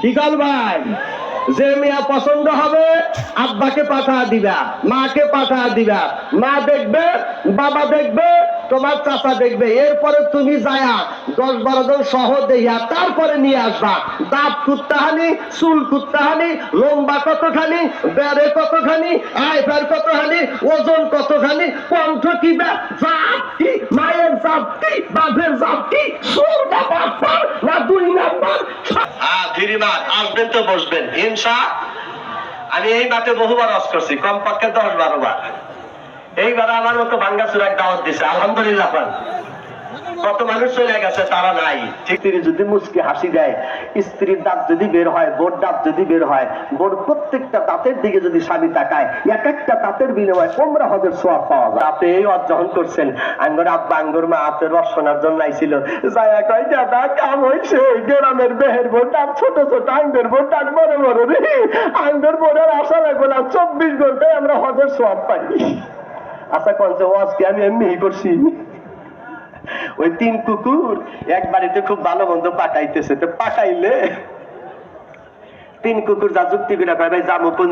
কি কল ভাই, যে মিয়া পছন্দ হবে, আব্বাকে পাঠা দিবা, মাকে পাঠা দিবা। মা দেখবে, বাবা দেখবে, তোমার চাচা দেখবে। এরপরে তুমি যায়া দশ বারো জন সহ দেইয়া তারপরে নিয়ে আসবা। দাঁত কুত্তাহানি, চুল কুত্তাহানি, লম্বা কতখানি, বেড়ে কতখানি আইফার কতখানি, ওজন কতখানি, কণ্ঠ কি বা, জাত কি, মায়ের জাত কি, বাপের জাত কি, সুর না বাপার আসবেন তো বসবেন। হিংসা আমি এই মাঠে বহুবার অস করছি, কমপক্ষে দশ বারো বার। এইবার আমার মতো ভাঙ্গাচুর এক দাওয়াত দিছে, আলহামদুলিল্লাহ কত মানুষ চলে গেছে, তারা নাই। যদি হাসি দেয়, স্ত্রীর দাঁত যদি বের হয়, বোর দাঁত যদি বের হয়, বোর প্রত্যেকটা দাঁতের দিকে যদি স্বামী তাকায়, এক একটা দাঁতের বিনিময়ে হজের সোয়াব পাওয়া যায়। এই অর্জন করছেন, আঙ্গর আব্বা, আঙ্গুর মা রসনার জন্য আইছিল। কয়, দাদা, কাম গ্রামের বেহের বোর ছোট ছোট আঙ্গের বোর বড় বড় রে। আশা চব্বিশ ঘন্টায় আমরা হজের সোয়াব পাই। আচ্ছা কনছে ওয়াজকে আমি এমনি করছি? ওই তিন কুকুর এক বাড়িতে খুব ভালো মন্দ পাঠাইতেছে, তো পাঠাইলে তিন কুকুর যা যুক্তি করে ভাই যাব কোন